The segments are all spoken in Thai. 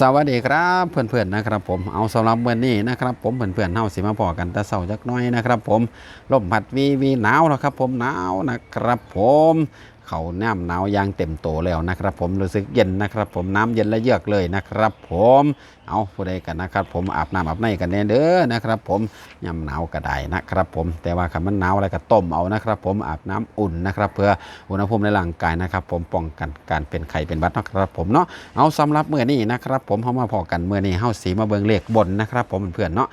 สวัสดีครับเพื่อนๆนะครับผมเอาสำหรับวันนี้นะครับผมเพื่อนๆเฮาสิมาพอกันแต่เช้าจักน้อยนะครับผมลมพัดวีวีหนาวแล้วครับผมหนาวนะครับผม เขาน้ำหนาวอยางเต็มโตแล้วนะครับ ผมรู้สึกเย็นนะครับ ผมน้ำเย็นและเยือกเลยนะครับ ผมเอาผู้ใดกันนะครับ ผมอาบน้ำอาบในกันแน่เด้อนะครับ ผมยามหนาวก็ได้นะครับ ผมแต่ว่าคันมันหนาวอะไรก็ต้มเอานะครับ ผมอาบน้ำอุ่นนะครับ เพื่ออุณหภูมิในร่างกายนะครับ ผมป้องกันการเป็นไข้เป็นหวัดนะครับ ผมเนาะเอาสำหรับเมื่อนี้นะครับ ผมเข้ามาพอกันเมื่อนี้เฮาสีมาเบิงเลขบนนะครับ ผมเพื่อนเนาะ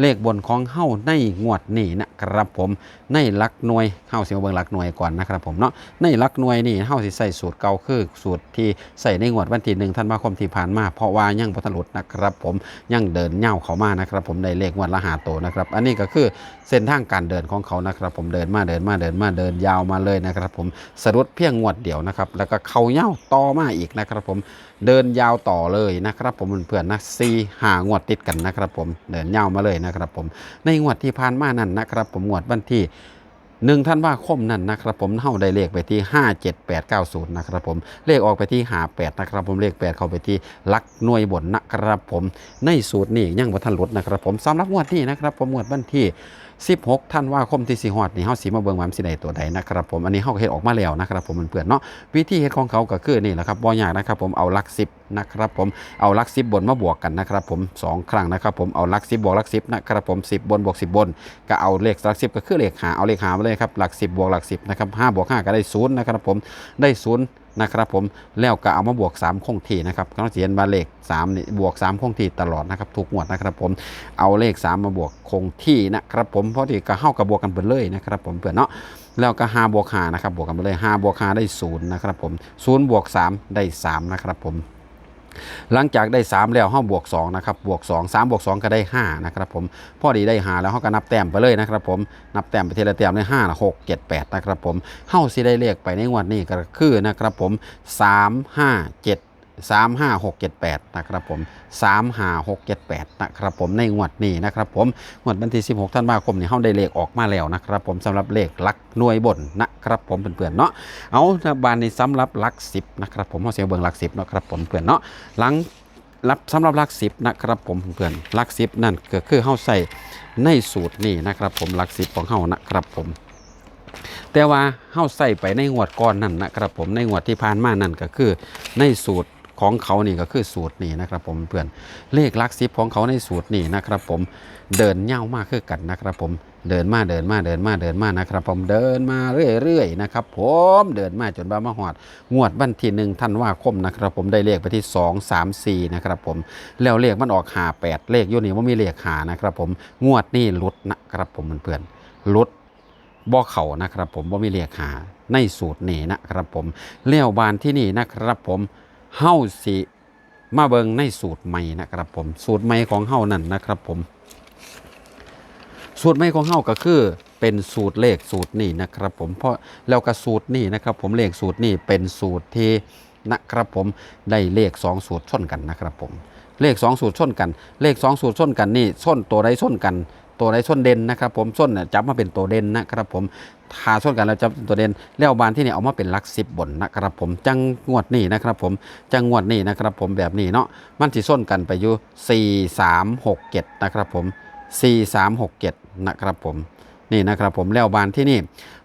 เลขบนของเฮาในงวดนี้นะครับผมในหลักหน่วยเฮาสิมาเบิงหลักหน่วยก่อนนะครับผมเนาะในหลักหน่วยนี่เฮาสิใส่สูตรเก่าคือสูตรที่ใส่ในงวดวันที่หนึ่งธันวาคมที่ผ่านมา เพราะว่ายังบ่ทันหลุดนะครับผมยังเดินเหย่าเขามานะครับผมได้เลขงวดละหาโตนะครับอันนี้ก็คือเส้นทางการเดินของเขานะครับผมเดินมาเดินมาเดินมาเดินยาวมาเลยนะครับผมสรุปเพียงงวดเดียวนะครับแล้วก็เข้าเหย่าต่อมาอีกนะครับผมเดินยาวต่อเลยนะครับผมเพื่อนๆนะซีหางวดติดกันนะครับผมเดินยามาเลยนะครับผมในงวดที่ผ่านมานั่นนะครับผมงวดวันที่หนึ่งท่านว่าคมนั่นนะครับผมเท่าได้เลขไปที่ 57890 นะครับผมเลขออกไปที่ 58 นะครับผมเลข 8 เข้าไปที่ลักหน่วยบนนะครับผมในสูตรนี้ยังบ่ทันลดนะครับผมสำหรับงวดนี้นะครับผมงวดวันที่ 16ท่านว่าคมที่สีหอดนี่เฮาสีมาเบิ่งว่ามันสิได้ตัวใดนะครับผมอันนี้เฮาก็เฮ็ดออกมาแล้วนะครับผมเพื่อนๆเนาะวิธีเฮ็ดของเขาก็คือนี่แหละครับบ่ยากนะครับผมเอาลัก10นะครับผมเอาลัก10บนมาบวกกันนะครับผมสองครั้งนะครับผมเอาลัก10บวกลัก10นะครับผม 10 บนบวก10 บน ก็เอาเลขลัก10ก็คือเลขหาเอาเลขหามาเลยครับหลัก10บวกหลัก10นะครับ5บวก5ก็ได้0นะครับผมได้0นะครับผมแล้วก็เอามาบวก 3 คงที่นะครับเขาเขียนมาเลข3นี่บวก 3 คงที่ตลอดนะครับทุกงวดนะครับผมเอาเลข 3 มาบวกคงที่นะครับผมเพราะที่ก็เข้ากับบวกกันไปเลยนะครับผมเพื่อนเนาะแล้วก็5บวก5นะครับบวกกันไปเลย5บวก5ได้0นะครับผม0บวก3ได้3นะครับผม หลังจากได้ 3 แล้วห้าบวก2นะครับบวก 2 3บวก2 ก็ได้5นะครับผมพอดีได้หาแล้วเขาก็นับแต้มไปเลยนะครับผมนับแต้มไปทีละแต้มได้5นะ6 7 8นะครับผมเฮาสิได้เลขไปในงวดนี้ก็คือนะครับผม3 5 7 3 5 6 7 8นะครับผม3 5 6 7 8นะครับผมในงวดนี้นะครับผมงวดวันที่ 16ธันวาคมนี่เฮาได้เลขออกมาแล้วนะครับผมสำหรับเลขลักหน่วยบนนะครับผมเพื่อนๆเนาะเอาบานนี้สำหรับลักสิบนะครับผมเอาเสียเบิ่งลักสิบนะครับผมเพื่อนเนาะหลังรับสำหรับลักสิบนะครับผมเพื่อนลักสิบนั่นก็คือเฮาใส่ในสูตรนี่นะครับผมลักสิบของเฮานะครับผม แต่ว่าเฮาใส่ไปในงวดก่อนนั่นนะครับผมในงวดที่ผ่านมานั่นก็คือในสูตร ของเขานี่ก็คือสูตรนี่นะครับผมเพื่อนเลขลักสิบของเขาในสูตรนี่นะครับผมเดินเง่ามากคือกันนะครับผมเดินมาเดินมาเดินมาเดินมานะครับผมเดินมาเรื่อยๆนะครับผมเดินมาจนบ้ามาหอด งวดวันที่หนึ่งท่านว่าคมนะครับผมได้เลขไปที่ 2 3 4นะครับผมแล้วเลขมันออกหา8เลขยู่นี่ว่ามีเลขหานะครับผมงวดนี่ลุดนะครับผมเพื่อนๆลุดบ่อเขานะครับผมบ่มีเลขหาในสูตรนี้นะครับผมเลี้ยวบานที่นี่นะครับผม เฮ้าสิมาเบิงในสูตรใหม่นะครับผม สูตรใหม่ของเฮ้านั่นนะครับผม สูตรใหม่ของเฮาก็คือเป็นสูตรเลขสูตรนี่นะครับผมเพราะแล้วก็สูตรนี่นะครับ ผมเลขสูตรนี่เป็นสูตรที่นะครับผมได้เลข 2 สูตรชนกันนะครับผมเลข 2 สูตรชนกัน เลข 2 สูตรชนกันนี่ชนตัวใดชนกัน ตัวใดชนเด่นนะครับผมส้นจับมาเป็นตัวเด่นนะครับผมทาส้นกันแล้วจับเป็นตัวเด่นแล้วบานที่นี่เอามาเป็นลักสิบบนนะครับผมจังงวดนี่นะครับผมจังงวดนี่นะครับผมแบบนี้เนาะมันสีส้นกันไปอยู่สี่สามหกเจ็ดนะครับผม 4367 นะครับผมนี่นะครับผมแล้วบานที่นี่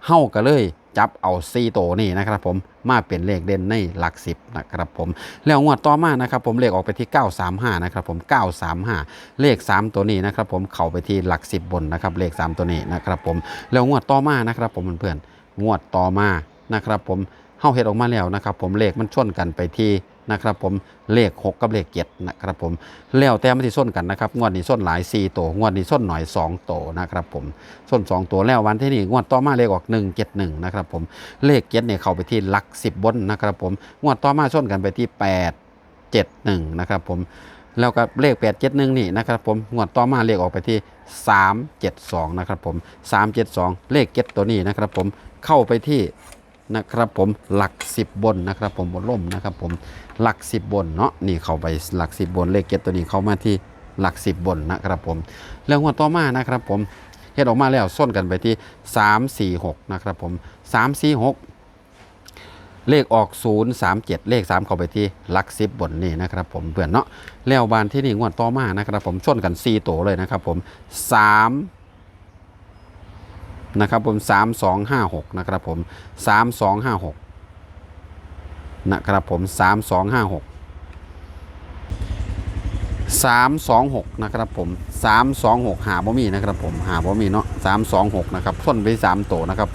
เฮาก็เลย จับเอาซีโตนี่นะครับผมมาเป็นเลขเด่นในหลักสิบนะครับผมแล้วงวดต่อมานะครับผมเลขออกไปที่ 935นะครับผม935 เลข 3 ตัวนี้นะครับผมเข้าไปที่หลักสิบนนะครับเลข 3 ตัวนี้นะครับผมแล้วงวดต่อมานะครับผมเพื่อนๆงวดต่อมานะครับผมเฮาเฮ็ดออกมาแล้วนะครับผมเลขมันชนกันไปที่ นะครับผมเลข 6 กับเลข7นะครับผมแล้วแต่มันที่ส้นกันนะครับงวดนี้ส้นหลาย 4 ตัวงวดนี้ส้นหน่อย 2 ตัวนะครับผมส้น 2 ตัวแล้ววันที่นี่งวดต่อมาเลขออก 171นะครับผมเลขเจ็ดเนี่ยเข้าไปที่หลัก 10 บนนะครับผมงวดต่อมาส้นกันไปที่ 8 71นะครับผมแล้วก็เลข 871 นี่นะครับผมงวดต่อมาเลขออกไปที่ 372 นะครับผม 372 เลขเจ็ดตัวนี้นะครับผมเข้าไปที่ นะครับผมหลัก 10 บนนะครับผมบนล่มนะครับผมหลักสิบบนเนาะนี่เข้าไปหลักสิบบนเลขเก็ตตัวนี้เข้ามาที่หลักสิบบนนะครับผมแล้วงวต่อมานะครับผมเฮ็ดออกมาแล้วส้นกันไปที่ 3 4 6นะครับผม3 4 6เลขออก 037 เลข 3 เข้าไปที่หลัก10บนนี่นะครับผมเพื่อนเนาะแล้วบานที่นี่งวดต่อมานะครับผมชนกัน4ตัวเลยนะครับผม 3 นะครับผม3256นะครับผม3256นะครับผม3256 326นะครับผม326หาบ่มีนะครับผมหาบ่มีเนาะ326นะครับชนไป3ตัวนะครับ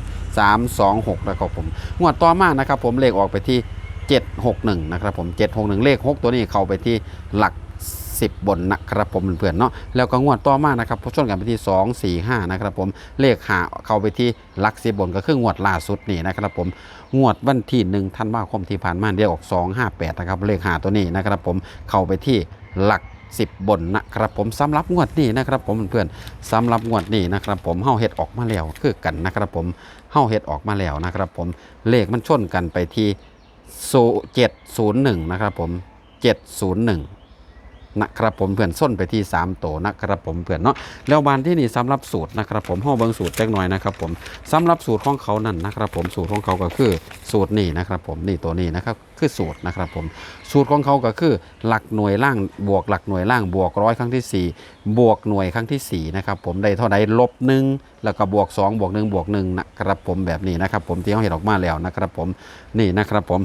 326นะครับผมงวดต่อมานะครับผมเลขออกไปที่761นะครับผม761เลข6ตัวนี้เข้าไปที่หลัก 10 บนนะครับผมเพื่อนๆเนาะแล้วก็งวดต่อมานะครับพอชนกันไปที่ 2 4 5 นะครับผมเลขหาเข้าไปที่หลัก10บนก็คืองวดล่าสุดนี่นะครับผมงวดวันที่1ธันวาคมที่ผ่านมาเดียวออก 258 นะครับเลขหาตัวนี้นะครับผมเข้าไปที่หลัก10 บนนะครับผมสำหรับงวดนี้นะครับผมเพื่อนๆสำหรับงวดนี้นะครับผมเฮาเฮ็ดออกมาแล้วคือกันนะครับผมเฮาเฮ็ดออกมาแล้วนะครับผมเลขมันชนกันไปที่โซ701 นะครับผม 701 นะครับผมเพื่อนส้นไปที่3โตวนะครับผมเพื่อนเนาะแล้วบานที่นี่สำหรับสูตรนะครับผมห้องเบิงสูตรเล็กน้อยนะครับผมสำหรับสูตรของเขานั่นนะครับผมสูตรของเขาก็คือสูตรนี่นะครับผมนี่ตัวนี้นะครับคือสูตรนะครับผมสูตรของเขาก็คือหลักหน่วยล่างบวกหลักหน่วยล่างบวกร้อยครั้งที่ 4 บวกหน่วยครั้งที่4นะครับผมได้เท่าใดลบหนึ่งแล้วก็บวก 2 บวก1บวก1นะครับผมแบบนี้นะครับผมที่เขาเห็นออกมาแล้วนะครับผมนี่นะครับผม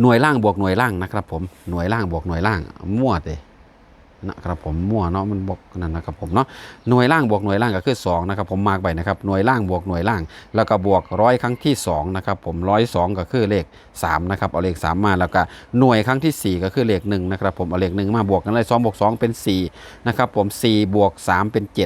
หน่วยล่างบวกหน่วยล่างนะครับ ผมหน่วยล่างบวกหน่วยล่างมั่วเตนะครับผมมั่วเนาะมันบอกนั่นนะครับผมเนาะหน่วยล่างบวกหน่วยล่างก็คือ2นะครับผมมากไปนะครับหน่วยล่างบวกหน่วยล่าง แล้วก็บวกร้อยครั้งที่2นะครับผมร้อยสองก็คือเลข3นะครับเอาเลข3มาแล้วก็หน่วยครั้งที่ 4 ก็คือเลข1นะครับผมเอาเลข1มาบวกกันเลย2บวก2เป็น4นะครับผม4บวก3เป็น 7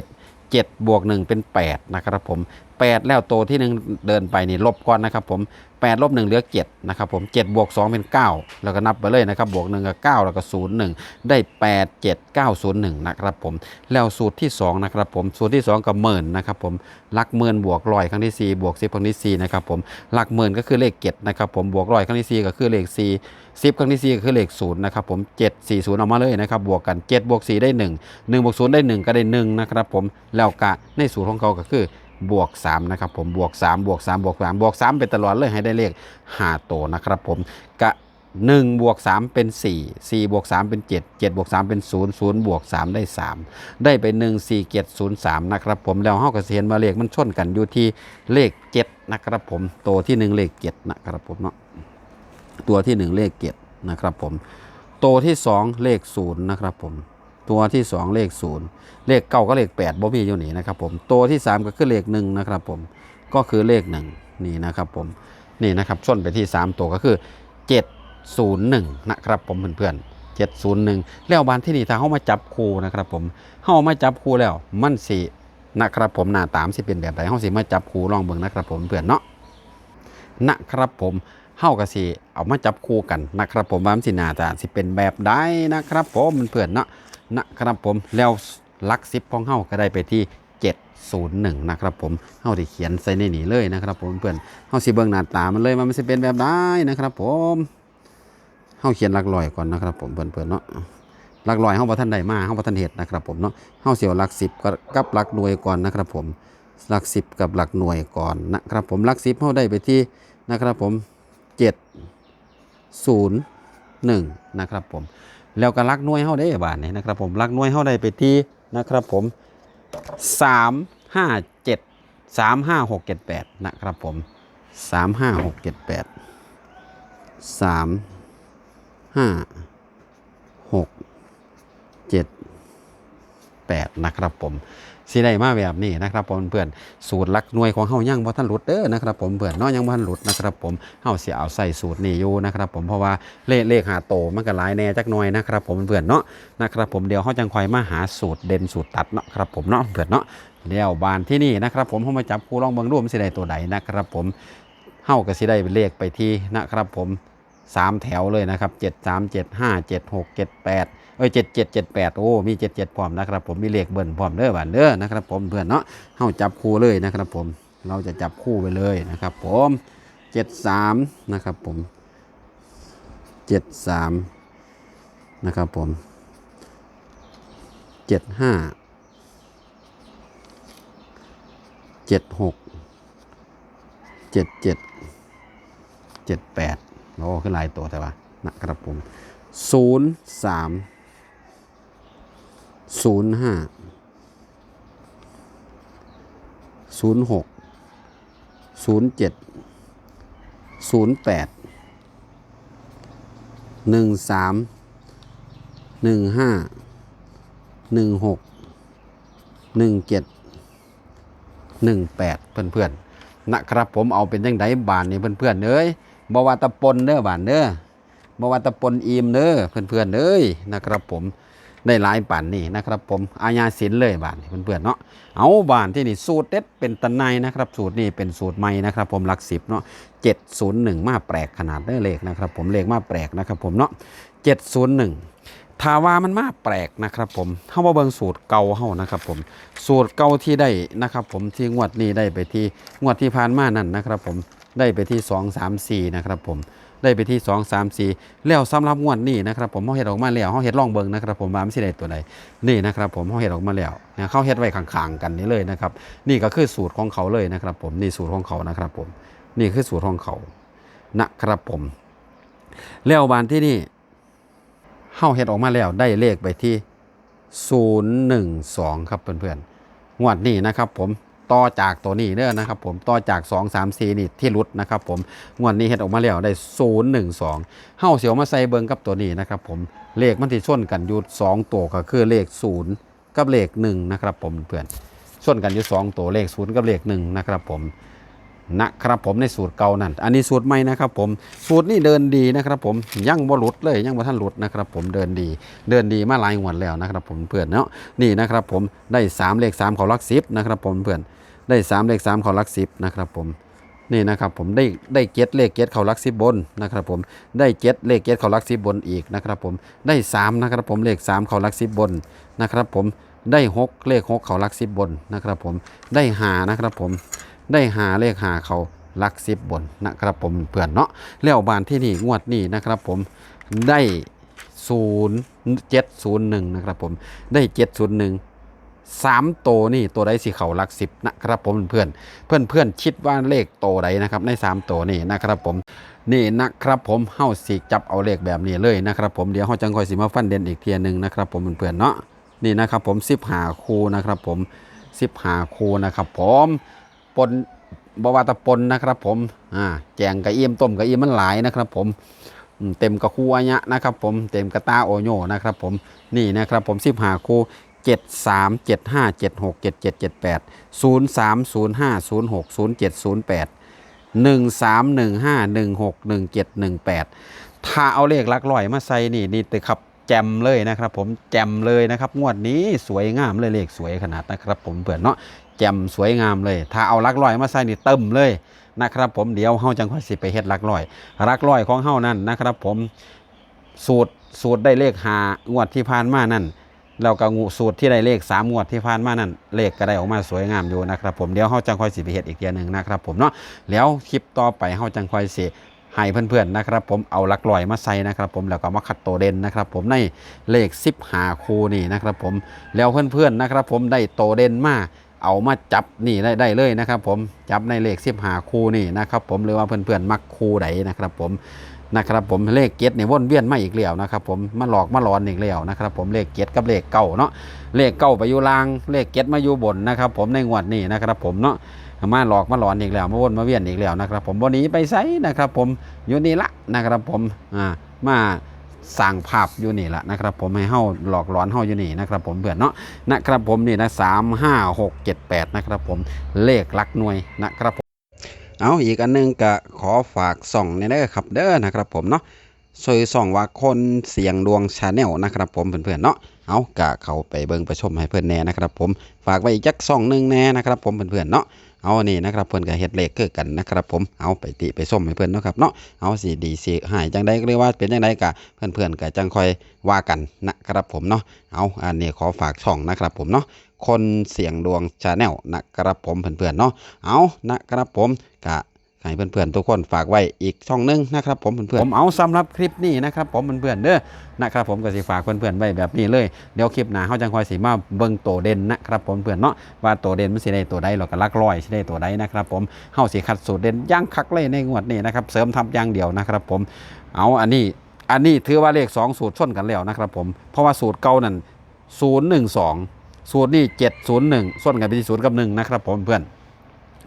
7บวก1เป็น8นะครับผม 8 แล้วโตที่หนึ่งเดินไปนี่ลบก่อนนะครับผม8ลบ1เหลือ7นะครับผม7บวก2เป็น 9 แล้วก็นับไปเลยนะครับบวก1กับ9แล้วก็0 1 ได้ 8 7 9 0 1นะครับผมแล้วสูตรที่2นะครับผมสูตรที่ 2กับหมื่นนะครับผมหลักหมื่นบวกร้อยครั้งที่4บวก10ครั้งที่4นะครับผมหลักหมื่นก็คือเลข7นะครับผมบวกร้อยครั้งที่4ก็คือเลข4 10 ครั้งที่4ก็คือเลข0นะครับผม7 4 0เอามาเลยนะครับบวกกัน7บวก4ได้ 1 1บวก0ได้ 1 ก็ได้1นะครับผมแล้วกะในสูตรของเขาก็คือ บวก3นะครับผมบวก3บวก3บวก3บวก3ไปตลอดเลยให้ได้เลข5โตวนะครับผมกะ1บวก3เป็น 4 4บวก3เป็น 7 7บวก3เป็น 0 0บวก3ได้ 3 ได้ไป 1 4 7 0 3นะครับผมแล้วเฮาก็เห็นว่าเลขมันชนกันอยู่ที่เลข 7 นะครับผมโตวที่ 1 เลข 7 นะครับผมเนาะตัวที่ 1 เลข 7 นะครับผมโตวที่ 2 เลข 0 นะครับผม ตัวที่2เลข0เลขเก้าก็เลข8บ่มีอยู่นี่นะครับผมตัวที่3ก็คือเลข1นะครับผมก็คือเลข1นี่นะครับผมนี่นะครับชนไปที่3ตัวก็คือ701นะครับผมเพื่อนๆ701 แล้วบานที่นี่ถ้าเฮามาจับคู่นะครับผมเฮามาจับคู่แล้วมันสินะครับผมหน้าตามสิเป็นแบบใดเฮาสิมาจับคู่ลองเบิ่งนะครับผมเพื่อนเนาะนะครับผมเฮาก็สิเอามาจับคู่กันนะครับผมว่ามันสิหน้าตาสิเป็นแบบใดนะครับผมเพื่อนเนาะ นะครับผมแล้วลักซิปของเฮาก็ได้ไปที่ 701 นะครับผมเฮาที่เขียนใส่ในนี้เลยนะครับผมเพื่อนเฮาสิเบิ่งหน้าตามันเลยว่ามันสิเป็นแบบใดนะครับผมเฮาเขียนหลักลอยก่อนนะครับผมเพื่อนๆเนาะหลักลอยเฮาบ่ทันได้มาเฮาบ่ทันเฮ็ดนะครับผมเนาะเฮาสิเอาหลัก10กับกับหลักหน่วยก่อนนะครับผมหลัก10กับหลักหน่วยก่อนนะครับผมหลัก10เฮาได้ไปที่นะครับผม701 นะครับผม แล้วก็รักน่วยเฮาได้บาทนี่นะครับผมรักน่วยเฮาได้ไปที่นะครับผม 3 5 7 3 5 6 7 8 นะครับผม 3 5 6 7 8 3 5 6 7 8 นะครับผม สิได้มาแบบนี้นะครับผมเพื่อนสูตรลักหน่วยของเฮายังบ่ท่านหลุดเด้อนะครับผมเพื่อนนาะยังบ่ท่านหลุดนะครับผมเฮาสิเอาใส่สูตรนี้อยู่นะครับผมเพราะว่าเลขเลขหาโตมันก็หลายแน่จักหน่อยนะครับผมเพื่อนเนาะนะครับผมเดี๋ยวเฮาจังคอยมาหาสูตรเด่นสูตรตัดเนาะครับผมเนาะเพื่อนเนาะเดี๋ยวบานที่นี่นะครับผมเฮามาจับคู่ลองเบิ่งดูมันสิได้ตัวใดนะครับผมเฮาก็สิได้เลขไปที่นะครับผม3 แถวเลยนะครับ 7 3 7 5 7 6 7 8 อ้ยเจ็ดเจ็ดเจ็ดแปดโอ้ มีเจ็ดเจ็ดพร้อมนะครับผม มีเลขเบิ้ลพร้อมเด้อบ้านเด้อนะครับผมเพื่อนเนาะเฮาจับคู่เลยนะครับผม เราจะจับคู่ไปเลยนะครับผมเจ็ดสามนะครับผมเจ็ดสามนะครับผมเจ็ดห้าเจ็ดหกเจ็ดเจ็ดเจ็ดแปดโอ้ขึ้นลายตัวแต่ว่านะครับผมศูนย์สาม ศูนย์ห้าศูนย์หกศูนย์เจ็ดศูนย์แปดหนึ่งสามหนึ่งห้าหนึ่งหกหนึ่งเจ็ดหนึ่งแปดเพื่อนๆนะครับผมเอาเป็นยังไงบานนี่เพื่อนๆเอ้ยบวาตะปนเด้อบานเด้อบวาตะปนอีมเด้อเพื่อนๆเอ้ยนะครับผม ได้หลายป่านนี่นะครับ ผมอาญาศิลเลยบานนี่เพื่อนๆเนาะเอาบานที่นี่สูตรเด็ดเป็นตะไนนะครับ สูตรนี่เป็นสูตรใหม่นะครับ ผมหลักสิบเนาะเจ็ดศูนย์หนึ่งมาแปลกขนาดได้เลขนะครับ ผมเลขมาแปลกนะครับ ผมเนาะเจ็ดศูนย์หนึ่งถาว่ามันมาแปลกนะครับ ผมเข้ามาเบิ่งสูตรเก่าเฮานะครับ ผม สูตรเก่าที่ได้นะครับ ผมที่งวดนี้ได้ไปที่งวดที่ผ่านมานั่นนะครับ ผมได้ไปที่2 3 4นะครับ ผม ได้ไปที่ 2 3 4 แล้วสำหรับงวดนี้นะครับผมเฮาเฮ็ดออกมาแล้วเฮาเฮ็ดลองเบิ่งนะครับผมว่ามันสิได้ตัวใดนี่นะครับผมเฮาเฮ็ดออกมาแล้วเนี่ยเขาเฮ็ดไว้ข้างๆกันนี่เลยนะครับนี่ก็คือสูตรของเขาเลยนะครับผมนี่สูตรของเขานะครับผมนี่คือสูตรของเขานะครับผม แล้วบานที่นี่เฮาเฮ็ดออกมาแล้วได้เลขไปที่ 012 ครับเพื่อนๆงวดนี้นะครับผม ต่อจากตัวนี้เด้อนะครับผมต่อจาก 2 3 4 นี่ที่หลุดนะครับผมงวดนี้เฮ็ดออกมาแล้วได้ 012เฮาเสียวมาใส่เบิงกับตัวนี้นะครับผมเลขมันที่ชนกันอยู่2ตัวก็คือเลข 0 กับเลข1นะครับผมเพื่อนชนกันอยู่2ตัวเลข 0 กับเลข1นะครับผมนะครับผมในสูตรเก่านั่น อันนี้สูตรใหม่นะครับผม สูตรนี่เดินดีนะครับผม ยังบ่หลุดเลย ยังบ่ท่านหลุดนะครับผม เดินดี เดินดีมาหลายงวดแล้วนะครับผมเพื่อนเนาะ นี่นะครับผม ได้ 3 เลข 3 เขาลักซิบนะครับผมเพื่อน ได้3เลข3เขาลักซิบนะครับผมนี่นะครับผมได้ได้เจ็ดเลขเจ็ดเขาลักซิบบนนะครับผมได้เจ็ดเลขเจ็ดเขาลักซิบบนอีกนะครับผมได้สามนะครับผมเลขสามเขาลักซิบบนนะครับผมได้หกเลขหกเขาลักซิบบนนะครับผมได้หานะครับผมได้หาเลขหาเขาลักซิบบนนะครับผมเพื่อนเนาะแล้วบานที่นี่งวดนี้นะครับผมได้ศูนย์เจ็ดศูนย์หนึ่งนะครับผมได้เจ็ดศูนย์หนึ่ง สามโตวนี่ตัวใดสิเขาหลักสิบนะครับผมเพื่อนเพื่อนเพื่อนคิดว่าเลขโตวใดนะครับในสามตัวนี่นะครับผมนี่นะครับผมเฮาสิจับเอาเลขแบบนี้เลยนะครับผมเดี๋ยวเฮาจังคอยสิมาฟันเด่นอีกเทียหนึ่งนะครับผมเพื่อนเนาะนี่นะครับผมสิบหาคูนะครับผมสิบหาคูนะครับผมปนบวาตะปนนะครับผมอ่าแจงกระเอียมต้มกระเอียมมันหลายนะครับผมเต็มกระคูอัญะนะครับผมเต็มกระตาโอโยนะครับผมนี่นะครับผมสิบหาคู เจ็ดสามเจ็ดห้าเจ็ดหกเจ็ดเจ็ดเจ็ดแปดศูนย์สามศูนย์ห้าศูนย์หกศูนย์เจ็ดศูนย์แปดหนึ่งสามหนึ่งห้าหนึ่งหกหนึ่งเจ็ดหนึ่งแปดถ้าเอาเลขลักร้อยมาใส่นี่นี่ตึครับแจมเลยนะครับ ผมแจมเลยนะครับ งวดนี้สวยงามเลยเลขสวยขนาดนะครับ ผมเผื่อนเนาะแจมสวยงามเลย ถ้าเอาลักร้อยมาใส่นี่เติมเลยนะครับ ผมเดี๋ยวเฮาจังค่อยสิไปเฮ็ดลักร้อยลักร้อยของเฮานั่นนะครับ ผมสูตรสูตรได้เลขหางวดที่ผ่านมานั่น แล้วก็งูสูตรที่ได้เลขสามงวดที่ผ่านมานั่นเลขก็ได้ออกมาสวยงามอยู่นะครับผมเดี๋ยวเฮาจังคอยสิไปเฮ็ดอีกเทียหนึ่งนะครับผมเนาะแล้วคลิปต่อไปเฮาจังคอยสิให้เพื่อนๆนะครับผมเอาหลักลอยมาใส่นะครับผมแล้วก็มาคัดตัวเด่นนะครับผมในเลข10หาคูนี่นะครับผมแล้วเพื่อนๆนะครับผมได้โตเด่นมาเอามาจับนี่ได้ได้เลยนะครับผมจับในเลข10หาคูนี่นะครับผมหรือว่าเพื่อนๆมักคูใดนะครับผม นะครับผมเลขเก็ดเนี่ยวนเวียนมาอีกแล้วนะครับผมมาหลอกมาหลอนอีกแล้วนะครับผมเลขเก็ดกับเลขเก้าเนาะเลขเก้าไปอยู่ล่างเลขเก็ดมาอยู่บนนะครับผมในงวดนี้นะครับผมเนาะมาหลอกมาหลอนอีกแล้วมาวนมาเวียนอีกแล้วนะครับผมวันนี้ไปไซนะครับผมอยู่นี่ละนะครับผมอ่ามาสั่งภาพอยู่นี่ละนะครับผมให้เฮาหลอกหลอนเฮาอยู่นี่นะครับผมเพื่อนเนาะนะครับผมนี่นะสามห้าหกเจ็ดแปดนะครับผมเลขลักหน่วยนะครับ เอาอีกอันหนึงก็ขอฝากส่องเนี่ยเด้ครับเด้อนะครับผมเนาะซอยส่องว่าคนเสียงดวงชาแนลนะครับผมเพื่อนๆเนาะเอากะเขาไปเบิ่งไปชมให้เพื่อนแน่นะครับผมฝากไว้อีกจักส่องหนึ่งแน่นะครับผมเพื่อนๆเนาะเอานี่นะครับเพื่อนก็เฮ็ดเลขคือกันนะครับผมเอาไปติไปส้มให้เพื่อนเนาะครับเนาะเอาสิดีสิหายจังใดก็เรียกว่าเป็นจังใดกะเพื่อนๆก็จังคอยว่ากันนะครับผมเนาะเอาอันนี้ขอฝากช่องนะครับผมเนาะ คนเสียงดวงชาแนลนะครับผมเพื่อนๆเนาะเอานะครับผมกะให้เพื่อนๆทุกคนฝากไว้อีกช่องหนึงนะครับผมเพื่อนๆผมเอาสำหรับคลิปนี้นะครับผมเพื่อนๆเด้อนะครับผมก็สิฝากเพื่อนๆไว้แบบนี้เลยเดี๋ยวคลิปหน้าเฮาจังคอยสิมาเบิ่งโตเด่นนะครับผมเพื่อนเนาะว่าโตเด่นมันสิได้ตัวใดเราก็ลักร้อยสิได้ตัวใดนะครับผมเฮาสิคัดสูตรเด่นย่างคักเลยในงวดนี้นะครับเสริมทับอย่างเดียวนะครับผมเอาอันนี้อันนี้ถือว่าเลข 2 สูตรชนกันแล้วนะครับผมเพราะว่าสูตรเก่านั่น012 สูตรนี่701ส่วนกันเป็นที่ศูนย์กับหนึ่งนะครับผมเพื่อน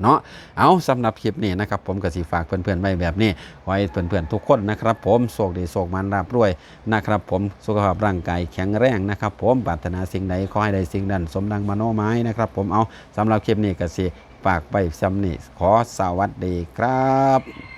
เนาะเอาสำหรับคลิปนี้นะครับผมก็สิฝากเพื่อนๆไว้แบบนี้ไว้เพื่อนๆทุกคนนะครับผมโชคดีโชคมันราบรวยนะครับผมสุขภาพร่างกายแข็งแรงนะครับผมปรารถนาสิ่งใดขอให้ได้สิ่งนั้นสมดังมโนหมายนะครับผมเอาสำหรับคลิปนี้ก็สิฝากไปสำนี้ขอสวัสดีครับ